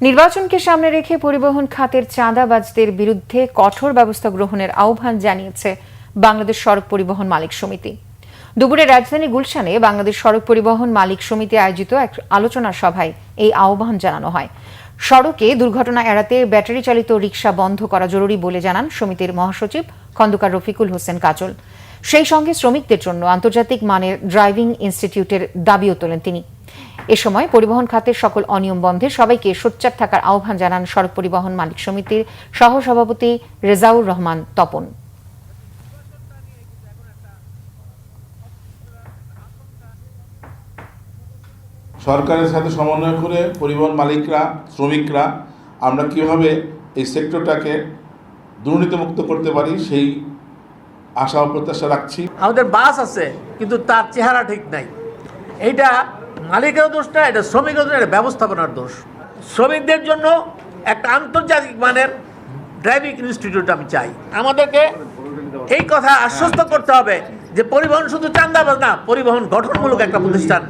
নির্বাচনকে সামনে রেখে পরিবহন খাতের চাঁদাবাজদের বিরুদ্ধে কঠোর ব্যবস্থা গ্রহণের আহ্বান জানিয়েছে বাংলাদেশ সড়ক পরিবহন মালিক সমিতি। দুপুরে রাজধানী গুলশানে বাংলাদেশ সড়ক পরিবহন মালিক সমিতি আয়োজিত এক আলোচনা সভায় এই আহ্বান জানানো হয়। সড়কে দুর্ঘটনা এড়াতে ব্যাটারি চালিত রিক্সা বন্ধ করা জরুরি বলে জানান সমিতির মহাসচিব খন্দকার রফিকুল হোসেন কাজল। সেই সঙ্গে শ্রমিকদের জন্য আন্তর্জাতিক মানের ড্রাইভিং ইনস্টিটিউটের দাবিও তোলেন তিনি। এ সময় পরিবহন খাতের সকল অনিয়ম বন্ধে সবাইকে সোচ্চার থাকার আহ্বান জানান সড়ক পরিবহন মালিক সমিতির সহসভাপতি রেজাউর রহমান তপন। সরকারের সাথে সমন্বয় করে পরিবহন মালিকরা শ্রমিকরা আমরা কীভাবে এই সেক্টরটাকে দুর্নীতিমুক্ত করতে পারি সেই আশা প্রত্যাশা রাখছি। আমাদের বাস আছে কিন্তু তার চেহারা ঠিক নাই। এইটা মালিকেরও দোষ না এটা শ্রমিকের দোষ, এটা ব্যবস্থাপনার দোষ। শ্রমিকদের জন্য একটা আন্তর্জাতিক মানের ড্রাইভিং ইনস্টিটিউট আমি চাই। আমাদেরকে এই কথা আশ্বস্ত করতে হবে যে পরিবহন শুধু চান্দাবাজ না, পরিবহন গঠনমূলক একটা প্রতিষ্ঠান।